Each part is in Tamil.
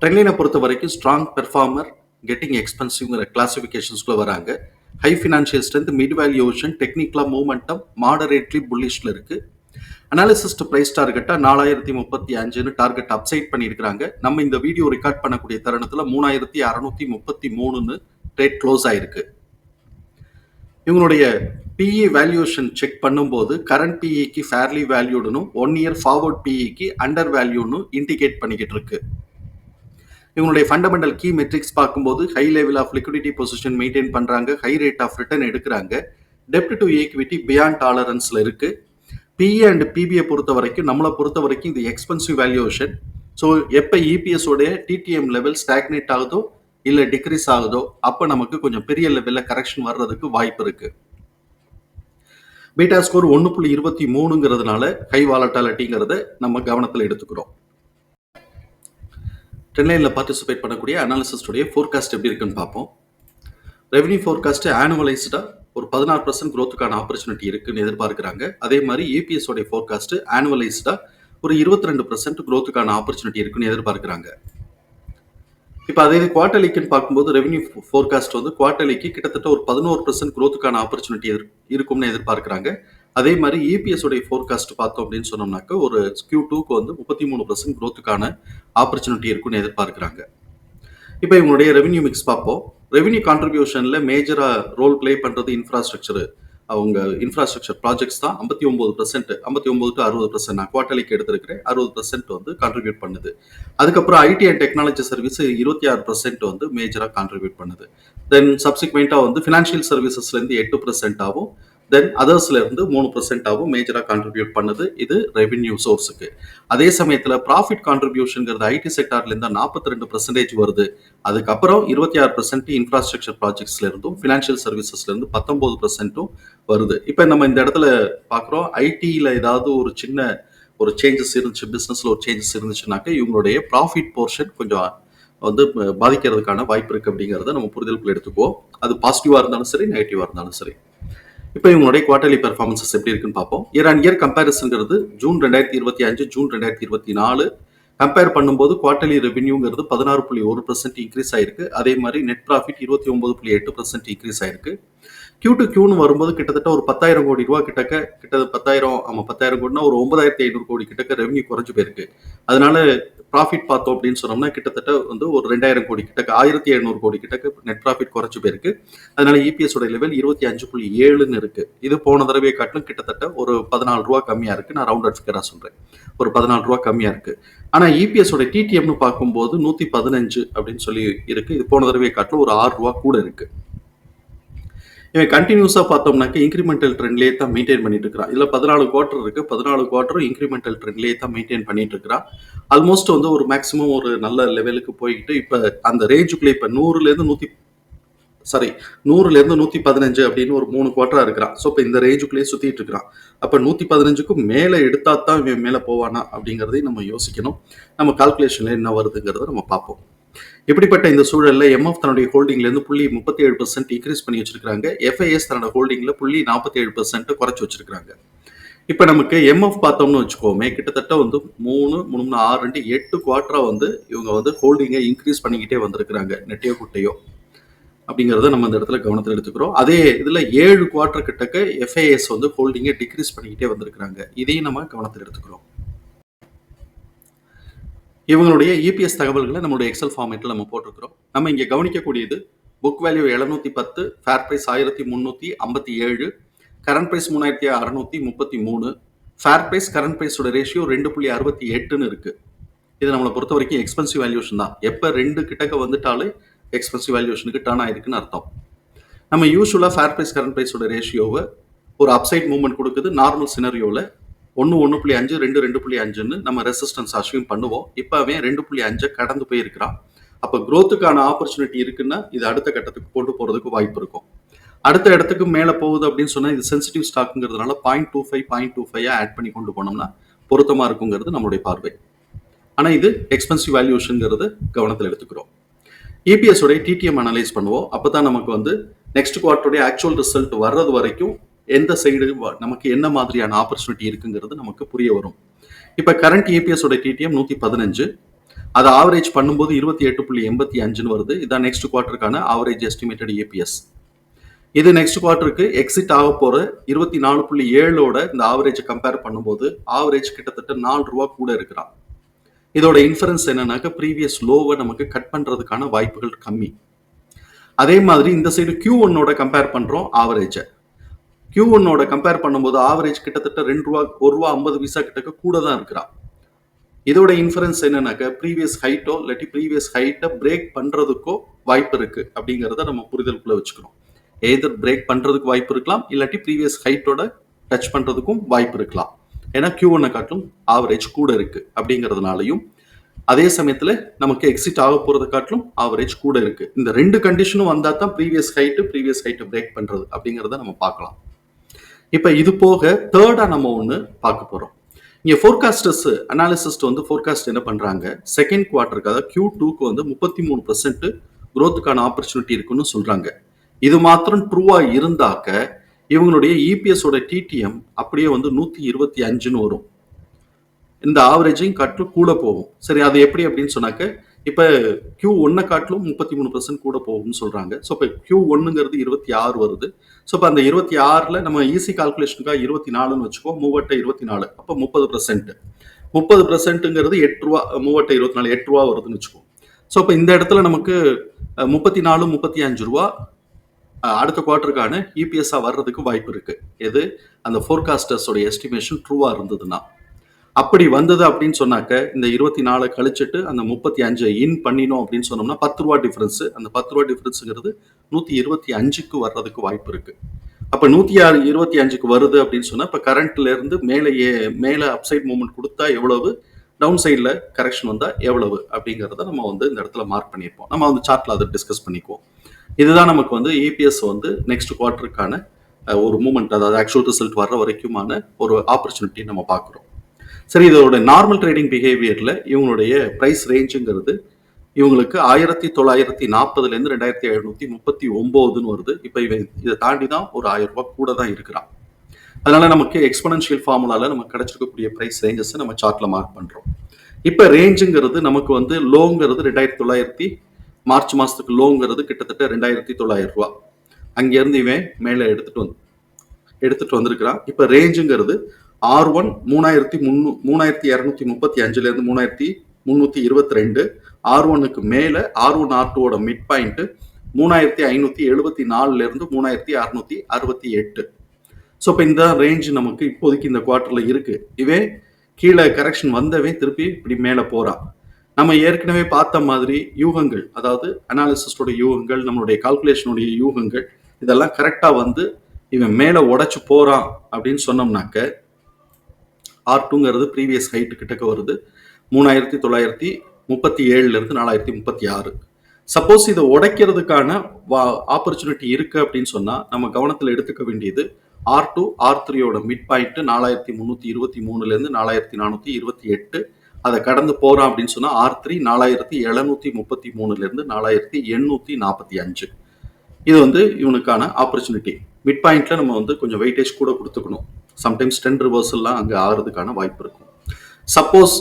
ட்ரெயினை பொறுத்த வரைக்கும் ஸ்ட்ராங் பெர்ஃபார்மர் கெட்டிங் எக்ஸ்பென்சிவ்ங்கிற கிளாசிஃபிகேஷன்ஸ்குள்ளே வராங்க. High financial strength mid valuation டெக்னிக்கலாக மூமெண்டம் மாடரேட்லி புல்லிஷில் இருக்குது அனாலிசிஸ்ட் ப்ரைஸ் டார்கெட்டாக நாலாயிரத்தி முப்பத்தி அஞ்சுன்னு டார்கெட் அப்சைட் பண்ணியிருக்கிறாங்க. நம்ம இந்த வீடியோ ரெக்கார்ட் பண்ணக்கூடிய தருணத்தில் மூணாயிரத்தி அறநூற்றி முப்பத்தி மூணுன்னு ரேட் க்ளோஸ் ஆயிருக்கு. இவங்களுடைய பிஇ வேல்யூஷன் செக் பண்ணும்போது கரண்ட் பிஇக்கு ஃபேர்லி வேல்யூடுனும் ஒன் இயர் ஃபார்வர்ட் பிஇக்கு அண்டர் வேல்யூன்னு இண்டிகேட் பண்ணிக்கிட்டு இருக்குது இவங்களுடைய ஃபண்டமெண்டல் கீ மெட்ரிக்ஸ் பார்க்கும்போது high level of liquidity position maintain பண்ணுறாங்க ஹை ரேட் ஆஃப் ரிட்டர்ன் எடுக்கிறாங்க. டெப்ட் டு ஈக்விட்டி பியாண்ட் டாலரன்ஸில் இருக்குது பிஇ அண்ட் பிபிஐ பொறுத்த வரைக்கும் நம்மளை பொறுத்த வரைக்கும் இது எக்ஸ்பென்சிவ் வேல்யூஷன் ஸோ எப்போ இபிஎஸ் உடைய டிடிஎம் லெவல் ஸ்டாக்னேட் ஆகுதோ இல்லை டிக்ரீஸ் ஆகுதோ அப்போ நமக்கு கொஞ்சம் பெரிய லெவலில் கரெக்ஷன் வர்றதுக்கு வாய்ப்பு இருக்குது பீட்டா ஸ்கோர் ஒன்று புள்ளி இருபத்தி மூணுங்கிறதுனால ஹை வாலட்டாலிட்டிங்கிறத நம்ம கவனத்தில் எடுத்துக்கிறோம். ட்ரெண்ட்லைனில் பார்ட்டிசிபேட் பண்ணக்கூடிய அனாலிசிஸ்டுடைய ஃபோர்காஸ்ட் எப்படி இருக்குன்னு பார்ப்போம். ரெவன்யூ ஃபோர்காஸ்ட்டு ஆனுவலைஸ்டாக ஒரு பதினாறு பர்சன்ட் க்ரோத்துக்கான ஆப்பர்ச்சுனிட்டி இருக்குன்னு எதிர்பார்க்குறாங்க. அதே மாதிரி ஏபிஎஸோடைய ஃபோர்காஸ்ட்டு ஆனுவலைஸ்டாக ஒரு இருபத்தி ரெண்டு பர்சன்ட் க்ரோத்துக்கான ஆப்பர்ச்சுனிட்டி இருக்குன்னு எதிர்பார்க்குறாங்க. இப்போ அதே இது பார்க்கும்போது ரெவன்யூ ஃபோர்காஸ்ட் வந்து குவார்டலிக்கு கிட்டத்தட்ட ஒரு பதினோரு பர்சன்ட் க்ரோத்துக்கான ஆப்பர்ச்சுனிட்டி இருக்கும்னு எதிர்பார்க்குறாங்க. அதே மாதிரி இபிஎஸ் உடைய ஃபோர்காஸ்ட் பார்த்தோம் அப்படின்னு சொன்னோம்னாக்க ஒரு கியூ டூக்கு வந்து முப்பத்தி மூணு பர்சன்ட் க்ரோத்துக்கான ஆப்பர்ச்சுனிட்டி இருக்குன்னு எதிர்பார்க்குறாங்க. இப்போ இவங்களுடைய ரெவென்யூ மிக்ஸ் பார்ப்போம். ரெவென்யூ கான்ட்ரிபியூஷனில் மேஜராக ரோல் ப்ளே பண்ணுறது இன்ஃப்ராஸ்ட்ரக்சர் அவங்க இன்ஃப்ராஸ்ட்ரக்சர் ப்ராஜெக்ட்ஸ் தான். ஐம்பத்தி ஒம்பது பர்சன்ட் ஐம்பத்தி ஒம்பது டு அறுபது பர்சன்ட் நான் குவார்டர்லிக்கு எடுத்திருக்கிறேன். அறுபது பர்சன்ட் வந்து கான்ட்ரிபியூட் பண்ணுது. அதுக்கப்புறம் ஐடி அண்ட் டெக்னாலஜி சர்வீஸ் இருபத்தி ஆறு பர்சன்ட் வந்து மேஜராக கான்ட்ரிபியூட் பண்ணுது. தென் சப்சிக்வெண்ட்டாக வந்து ஃபினான்ஷியல் சர்வீசஸ்லேருந்து எட்டு பர்சன்ட்டாகவும் தென் அதர்ஸ்ல இருந்து மூணு பர்சன்டாகவும் மேஜராக கான்ட்ரிபியூட் பண்ணுது இது ரெவென்யூ சோர்ஸுக்கு அதே சமயத்தில் ப்ராஃபிட் கான்ட்ரிபியூஷன்ங்கிறது ஐடி செக்டார்லேருந்து நாற்பத்தி ரெண்டு பர்சன்டேஜ் வருது. அதுக்கப்புறம் இருபத்தி ஆறு பர்சன்ட் இன்ஃப்ராஸ்ட்ரக்சர் ப்ராஜெக்ட்ஸ்ல இருந்தும் ஃபினான்ஷியல் சர்வீசஸ்ல இருந்து பத்தொன்பது பர்சன்ட்டும் வருது. இப்போ நம்ம இந்த இடத்துல பார்க்குறோம் ஐடியில் ஏதாவது ஒரு சின்ன ஒரு சேஞ்சஸ் இருந்துச்சு பிஸ்னஸில் ஒரு சேஞ்சஸ் இருந்துச்சுனாக்க இவங்களுடைய ப்ராஃபிட் போர்ஷன் கொஞ்சம் வந்து பாதிக்கிறதுக்கான வாய்ப்பு இருக்கு அப்படிங்கிறத நம்ம புரிதலுக்குள்ள எடுத்துக்குவோம். அது பாசிட்டிவாக இருந்தாலும் சரி நெகட்டிவாக இருந்தாலும் சரி. இப்போ இவங்களுடைய குவார்டர்லி பெர்ஃபார்மன்சஸ் எப்படி இருக்குன்னு பார்ப்போம். இயர் அண்ட் இயர் கம்பேரிசன்ங்கிறது ஜூன் ரெண்டாயிரத்தி இருபத்தி அஞ்சு ஜூன் ரெண்டாயிரத்தி இருபத்தி நாலு. கம்பேர் பண்ணும்போது குவார்டர்லி ரெவென்யூங்கிறது பதினாறு புள்ளி ஒரு பர்சன்ட் இன்க்ரீஸ் ஆயிருக்கு. அதே மாதிரி நெட் ப்ராஃபிட் இருபத்தி ஒன்பது புள்ளி எட்டு பர்சன்ட் இன்க்ரீஸ் ஆயிருக்கு. கியூ டு கியூன்னு வரும்போது கிட்டத்தட்ட ஒரு பத்தாயிரம் கோடி ரூபா கிட்டக்க கிட்ட பத்தாயிரம் ஆமாம் பத்தாயிரம் கோடினா ஒரு ஒன்பதாயிரத்தி ஐநூறு கோடி கிட்டக்க ரெவன்யூ குறைஞ்சு போயிருக்கு. அதனால ப்ராஃபிட் பார்த்தோம் அப்படின்னு சொன்னோம்னா கிட்டத்தட்ட வந்து ஒரு ரெண்டாயிரம் கோடி கிட்டக்கு ஆயிரத்தி எழுநூறு கோடி கிட்டக்கு நெட் ப்ராஃபிட் குறைஞ்சு போயிருக்கு. அதனால இபிஎஸ் உடைய லெவல் இருபத்தி அஞ்சு புள்ளி ஏழுன்னு இருக்கு. இது போன தடவையை காட்டிலும் கிட்டத்தட்ட ஒரு பதினாலு ரூபா கம்மியா இருக்கு. நான் ரவுண்ட் அட் ஃபிகரா சொல்றேன். ஒரு பதினாலு ரூபா கம்மியா இருக்கு. ஆனா இபிஎஸ் உடைய டிடிஎம்னு பார்க்கும்போது நூத்தி பதினஞ்சு அப்படின்னு சொல்லி இருக்கு. இது போன தடவையை காட்டிலும் ஒரு ஆறு ரூபா கூட இருக்கு. இவன் கண்டினியூஸாக பார்த்தோம்னாக்க இன்க்ரிமெண்டல் ட்ரெண்ட்லேயே தான் மெயின்டைன் பண்ணிட்டு இருக்கிறான் இதில் பதினாலு குவார்டர் இருக்கு. பதினாலு குவார்டரும் இன்க்ரிமெண்டல் ட்ரெண்ட்லேயே தான் மெயின்டைன் பண்ணிட்டு இருக்கிறான் ஆல்மோஸ்ட் வந்து ஒரு மேக்ஸிமம் ஒரு நல்ல லெவலுக்கு போய்கிட்டு இப்போ அந்த ரேஞ்சுக்குள்ளே இப்போ நூறுலேருந்து நூற்றி சாரி நூறுலேருந்து நூற்றி பதினஞ்சு அப்படின்னு ஒரு மூணு குவார்டராக இருக்கிறான். ஸோ இப்போ இந்த ரேஞ்சுக்குள்ளேயே சுற்றிட்டு இருக்கிறான். அப்போ நூற்றி பதினஞ்சுக்கும் மேலே எடுத்தா தான் இவன் மேலே போவானா அப்படிங்கிறதையும் நம்ம யோசிக்கணும். நம்ம கால்குலேஷனில் என்ன வருதுங்கிறத நம்ம பார்ப்போம். இப்படிப்பட்ட இந்த சூழலில் எம்எஃப் தன்னுடைய ஹோல்டிங்லேருந்து புள்ளி முப்பத்தி ஏழு பர்சன்ட் இன்க்ரீஸ் பண்ணி வச்சிருக்காங்க எஃப்ஐஎஸ் தன்னோட ஹோல்டிங்கில் புள்ளி நாற்பத்தி ஏழு பர்சன்ட் குறைச்சி வச்சிருக்காங்க இப்போ நமக்கு எம்எஃப் பார்த்தோம்னு வச்சுக்கோமே கிட்டத்தட்ட வந்து மூணு மூணு ஆறு ரெண்டு எட்டு குவார்ட்டராக வந்து இவங்க வந்து ஹோல்டிங்கை இன்க்ரீஸ் பண்ணிக்கிட்டே வந்திருக்கிறாங்க நெட்டையோ குட்டையோ அப்படிங்கிறத நம்ம இந்த இடத்துல கவனத்தில் எடுத்துக்கிறோம். அதே இதில் ஏழு குவார்டர் கிட்டக்க எஃப்ஐஎஸ் வந்து ஹோல்டிங்கை டிக்ரீஸ் பண்ணிக்கிட்டே வந்திருக்கிறாங்க. இதையும் நம்ம கவனத்தில் எடுத்துக்கிறோம். இவங்களுடைய இபிஎஸ் தகவல்களை நம்மளுடைய எக்ஸல் ஃபார்மேட்டில் நம்ம போட்டிருக்கிறோம். நம்ம இங்கே கவனிக்கக்கூடியது புக் வேல்யூ எழுநூத்தி பத்து ஃபேர் ப்ரைஸ் ஆயிரத்தி முந்நூற்றி ஐம்பத்தி ஏழு கரண்ட் ப்ரைஸ் மூணாயிரத்தி அறநூற்றி முப்பத்தி மூணு ஃபேர் ப்ரைஸ் கரண்ட் ப்ரைஸோட ரேஷியோ ரெண்டு புள்ளி அறுபத்தி எட்டுன்னு இருக்குது இது நம்மளை பொறுத்த வரைக்கும் எக்ஸ்பென்சிவ் வேல்யூஷன் தான். எப்போ ரெண்டு கிட்டக்க வந்துட்டாலே எக்ஸ்பென்சிவ் வேல்யூஷனுக்கு டர்ன் ஆயிருக்குன்னு அர்த்தம். நம்ம யூஸ்வலாக ஃபேர் ப்ரைஸ் கரண்ட் ப்ரைஸோட ரேஷியோவை ஒரு அப்சைட் மூவ்மெண்ட் கொடுக்குது நார்மல் சினரியோவில் ஒன்று ஒன்று புள்ளி அஞ்சு ரெண்டு ரெண்டு புள்ளி அஞ்சுன்னு நம்ம ரெசிஸ்டன்ஸ் அஷ்யூம் பண்ணுவோம். இப்போ அவன் ரெண்டு புள்ளி அஞ்சை கடந்து போயிருக்கிறான். அப்போ க்ரோத்துக்கான ஆப்பர்ச்சுனிட்டி இருக்குன்னா இது அடுத்த கட்டத்துக்கு கொண்டு போகிறதுக்கு வாய்ப்பு இருக்கும். அடுத்த இடத்துக்கு மேலே போகுது அப்படின்னு சொன்னால் இது sensitive ஸ்டாக்குங்கிறதுனால point two five point two five add பண்ணி கொண்டு போனோம்னா பொருத்தமாக இருக்குங்கிறது நம்மளுடைய பார்வை. ஆனால் இது எக்ஸ்பென்சிவ் வேல்யூஷனுங்கிறது கவனத்தில் எடுத்துக்கிறோம். இபிஎஸ் உடைய டிடிஎம் அனலைஸ் பண்ணுவோம். அப்போ தான் நமக்கு வந்து நெக்ஸ்ட் குவார்ட்டருடைய ஆக்சுவல் ரிசல்ட் வர்றது வரைக்கும் எந்த சைடு நமக்கு என்ன மாதிரியான ஆப்பர்ச்சுனிட்டி இருக்குங்கிறது நமக்கு புரிய வரும். இப்போ கரண்ட் ஏபிஎஸோட டிடிஎம் நூற்றி பதினஞ்சு. அதை ஆவரேஜ் பண்ணும்போது இருபத்தி எட்டு புள்ளி எண்பத்தி அஞ்சுன்னு வருது. இதான் நெக்ஸ்ட் குவார்ட்டருக்கான ஆவரேஜ் எஸ்டிமேட்டட் ஏபிஎஸ் இது நெக்ஸ்ட் குவார்ட்டருக்கு எக்ஸிட் ஆக போகிற இருபத்தி நாலு புள்ளி ஏழோட இந்த ஆவரேஜ் கம்பேர் பண்ணும்போது ஆவரேஜ் கிட்டத்தட்ட நாலு ரூபா கூட இருக்கிறான். இதோட இன்ஃபரன்ஸ் என்னன்னாக்க ப்ரீவியஸ் லோவை நமக்கு கட் பண்ணுறதுக்கான வாய்ப்புகள் கம்மி. அதே மாதிரி இந்த சைடு கியூ ஒன்னோட கம்பேர் பண்ணுறோம் ஆவரேஜை கியூ ஒன்னோட கம்பேர் பண்ணும்போது ஆவரேஜ் கிட்டத்தட்ட ரெண்டு ரூபா ஒரு ரூபா ஐம்பது பைசா கிட்டக்க கூட தான் இருக்கிறான் இதோட இன்ஃபரன்ஸ் என்னன்னாக்க ப்ரீவியஸ் ஹைட்டோ இல்லாட்டி ப்ரீவியஸ் ஹைட்டை பிரேக் பண்ணுறதுக்கோ வாய்ப்பு இருக்கு அப்படிங்கிறத நம்ம புரிதலுக்குள்ள வச்சுக்கணும். எதர் பிரேக் பண்ணுறதுக்கு வாய்ப்பு இருக்கலாம் இல்லாட்டி ப்ரீவியஸ் ஹைட்டோட டச் பண்ணுறதுக்கும் வாய்ப்பு இருக்கலாம். ஏன்னா கியூ ஒன்னை காட்டிலும் ஆவரேஜ் கூட இருக்கு அப்படிங்கிறதுனாலையும் அதே சமயத்தில் நமக்கு எக்ஸிட் ஆக போகிறத காட்டிலும் ஆவரேஜ் கூட இருக்குது இந்த ரெண்டு கண்டிஷனும் வந்தால் தான் ப்ரீவியஸ் ஹைட்டு ப்ரீவியஸ் ஹைட்டை பிரேக் பண்ணுறது அப்படிங்கிறத நம்ம பார்க்கலாம். இப்போ இது போக தேர்டாக நம்ம ஒன்று பார்க்க போகிறோம் இங்கே ஃபோர்காஸ்டர்ஸ் அனாலிசிஸ்ட் வந்து ஃபோர்காஸ்ட் என்ன பண்ணுறாங்க செகண்ட் குவார்ட்டருக்கு அதாவது கியூ டூக்கு வந்து முப்பத்தி மூணு பர்சன்ட் குரோத்துக்கான ஆப்பர்ச்சுனிட்டி இருக்குன்னு சொல்கிறாங்க இது மாத்திரம் ட்ரூவாக இருந்தாக்க இவங்களுடைய இபிஎஸோட டிடிஎம் அப்படியே வந்து நூற்றி இருபத்தி அஞ்சுன்னு வரும். இந்த ஆவரேஜையும் கட்டு கூட போகும். சரி அது எப்படி அப்படின்னு சொன்னாக்க இப்போ கியூ ஒன்னை காட்டிலும் முப்பத்தி மூணு பர்சன்ட் கூட போகும்னு சொல்றாங்க. ஸோ இப்போ கியூ ஒன்னுங்கிறது இருபத்தி ஆறு வருது. ஸோ இப்போ அந்த இருபத்தி ஆறில் நம்ம ஈஸி கால்குலேஷனுக்காக இருபத்தி நாலுன்னு வச்சுக்கோ மூவட்டை இருபத்தி நாலு. அப்போ முப்பது பர்சன்ட் முப்பது பர்சன்ட்டுங்கிறது எட்டு ரூபா மூவட்டை இருபத்தி நாலு எட்டு ரூபா வருதுன்னு வச்சுக்கோ. ஸோ இப்போ இந்த இடத்துல நமக்கு முப்பத்தி நாலு முப்பத்தி அஞ்சு ரூபா. அடுத்த குவார்ட்டருக்கான இபிஎஸ்ஸாக வர்றதுக்கு வாய்ப்பு இருக்கு. எது? அந்த ஃபோர்காஸ்டர்ஸோட எஸ்டிமேஷன் ட்ரூவாக இருந்ததுன்னா. அப்படி வந்தது அப்படின்னு சொன்னாக்க இந்த இருபத்தி நாலு கழிச்சிட்டு அந்த முப்பத்தி அஞ்சு இன் பண்ணினோம் அப்படின்னு சொன்னோம்னா பத்து ரூபா டிஃபரன்ஸ் அந்த பத்து ரூபா டிஃபரன்ஸுங்கிறது நூத்தி இருபத்தி அஞ்சுக்கு வர்றதுக்கு வாய்ப்பு இருக்கு. அப்ப நூத்தி ஆறு இருபத்தி அஞ்சுக்கு வருது அப்படின்னு சொன்னா இப்ப கரண்ட்ல இருந்து மேலே அப்சைட் மூவ்மெண்ட் கொடுத்தா எவ்வளவு? டவுன் சைடில் கரெக்ஷன் வந்தால் எவ்வளவு? அப்படிங்கிறத நம்ம வந்து இந்த இடத்துல மார்க் பண்ணியிருப்போம். நம்ம வந்து சார்ட்டில் அதை டிஸ்கஸ் பண்ணிக்குவோம். இதுதான் நமக்கு வந்து ஏபிஎஸ் வந்து நெக்ஸ்ட் குவார்ட்டருக்கான ஒரு மூமெண்ட் அதாவது ஆக்சுவல் ரிசல்ட் வர்ற வரைக்குமான ஒரு ஆப்பர்ச்சுனிட்டி நம்ம பார்க்குறோம். சரி இதோட நார்மல் ட்ரேடிங் பிஹேவியரில் இவங்களுடைய ப்ரைஸ் ரேஞ்சுங்கிறது இவங்களுக்கு ஆயிரத்தி தொள்ளாயிரத்தி நாற்பதுலேருந்து ரெண்டாயிரத்தி எழுநூற்றி முப்பத்தி ஒம்போதுன்னு வருது. இப்போ இவன் இதை தாண்டி தான் ஒரு ஆயிரம் ரூபாய் கூட தான் இருக்கிறான். அதனால் நமக்கு எக்ஸ்பனன்ஷியல் ஃபார்முலாவில் நமக்கு கிடச்சிருக்கக்கூடிய ப்ரைஸ் ரேஞ்சஸை நம்ம சார்ட்டில் மார்க் பண்ணுறோம் இப்போ ரேஞ்சுங்கிறது நமக்கு வந்து லோங்கிறது ரெண்டாயிரத்தி தொள்ளாயிரத்தி மார்ச் மாதத்துக்கு லோங்கிறது கிட்டத்தட்ட ரெண்டாயிரத்தி தொள்ளாயிரம் ரூபா அங்கேருந்து இவன் மேலே எடுத்துட்டு வந்து எடுத்துட்டு வந்திருக்கிறான். இப்போ ரேஞ்சுங்கிறது ஆர் ஒன் மூணாயிரத்தி முன்னூ மூணாயிரத்தி இரநூத்தி முப்பத்தி அஞ்சுல இருந்து மூணாயிரத்தி முந்நூற்றி இருபத்தி ரெண்டு ஆர் ஒன்னுக்கு மேலே ஆர் ஒன் ஆர் டூவோட மிட் பாயிண்ட் மூணாயிரத்தி ஐநூற்றி எழுபத்தி நாலுல இருந்து மூணாயிரத்தி அறுநூத்தி அறுபத்தி எட்டு. ஸோ இப்போ இந்த ரேஞ்ச் நமக்கு இப்போதைக்கு இந்த குவார்ட்டரில் இருக்கு. இவன் கீழே கரெக்ஷன் வந்தவன் திருப்பி இப்படி மேலே போறான் நம்ம ஏற்கனவே பார்த்த மாதிரி யூகங்கள் அதாவது அனாலிசிஸ்டோட யூகங்கள் நம்மளுடைய கால்குலேஷனுடைய யூகங்கள் இதெல்லாம் கரெக்டாக வந்து இவன் மேலே உடச்சி போகிறான் அப்படின்னு சொன்னோம்னாக்க ஆர் டூங்கிறது ப்ரீவியஸ் ஹைட்டு கிட்டக்க வருது. மூணாயிரத்தி தொள்ளாயிரத்தி முப்பத்தி ஏழுலேருந்து நாலாயிரத்தி முப்பத்தி ஆறு. சப்போஸ் இதை உடைக்கிறதுக்கான வா ஆப்பர்ச்சுனிட்டி இருக்குது அப்படின்னு சொன்னால் நம்ம கவனத்தில் எடுத்துக்க வேண்டியது ஆர் டூ ஆர் த்ரீயோட மிட் பாயிண்ட்டு நாலாயிரத்தி முந்நூற்றி இருபத்தி மூணுலேருந்து நாலாயிரத்தி நானூற்றி இருபத்தி எட்டு. அதை கடந்து போகிறோம் அப்படின்னு சொன்னால் ஆர் த்ரீ நாலாயிரத்தி எழுநூற்றி முப்பத்தி மூணுலேருந்து நாலாயிரத்தி எண்ணூற்றி நாற்பத்தி அஞ்சு. இது வந்து இவனுக்கான ஆப்பர்ச்சுனிட்டி மிட் பாயிண்ட்டில் நம்ம வந்து கொஞ்சம் வெயிட்டேஜ் கூட கொடுத்துக்கணும். சம்டைம்ஸ் டென் ரிவர்சல்லாம் அங்கே ஆகிறதுக்கான வாய்ப்பு இருக்கும். சப்போஸ்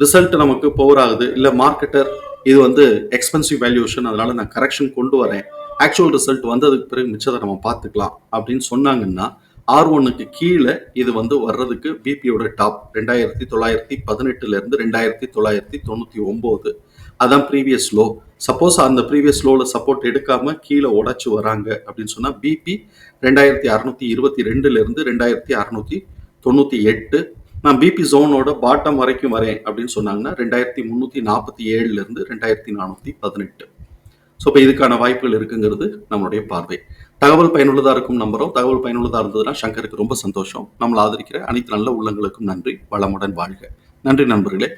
ரிசல்ட் நமக்கு பவர் ஆகுது இல்லை மார்க்கெட்டர் இது வந்து எக்ஸ்பென்சிவ் வேல்யூஷன் அதனால நான் கரெக்ஷன் கொண்டு வரேன். ஆக்சுவல் ரிசல்ட் வந்ததுக்கு பிறகு மிச்சத்தை நம்ம பார்த்துக்கலாம் அப்படின்னு சொன்னாங்கன்னா ஆர் ஒன்னுக்கு கீழே இது வந்து வர்றதுக்கு பிபியோட டாப் ரெண்டாயிரத்தி தொள்ளாயிரத்தி பதினெட்டுலேருந்து ரெண்டாயிரத்தி தொள்ளாயிரத்தி தொண்ணூற்றி ஒம்பது. அதான் ப்ரீவியஸ் லோ சப்போஸ் அந்த ப்ரீவியஸ் லோவில் சப்போர்ட் எடுக்காமல் கீழே உடச்சி வராங்க அப்படின்னு சொன்னால் பிபி ரெண்டாயிரத்தி அறநூற்றி இருபத்தி ரெண்டுலேருந்து ரெண்டாயிரத்தி அறநூற்றி தொண்ணூற்றி எட்டு. நான் பிபி ஜோனோட பாட்டம் வரைக்கும் வரேன் அப்படின்னு சொன்னாங்கன்னா ரெண்டாயிரத்தி முந்நூற்றி நாற்பத்தி ஏழுலேருந்து ரெண்டாயிரத்தி நானூற்றி பதினெட்டு. ஸோ இப்போ இதுக்கான வாய்ப்புகள் இருக்குங்கிறது நம்மளுடைய பார்வை. தகவல் பயனுள்ளதாக இருக்கும் நம்புகிறோம் தகவல் பயனுள்ளதாக இருந்ததுன்னா சங்கருக்கு ரொம்ப சந்தோஷம். நம்மளை ஆதரிக்கிற அனைத்து நல்ல உள்ளங்களுக்கும் நன்றி. வளமுடன் வாழ்க. நன்றி நண்பர்களே.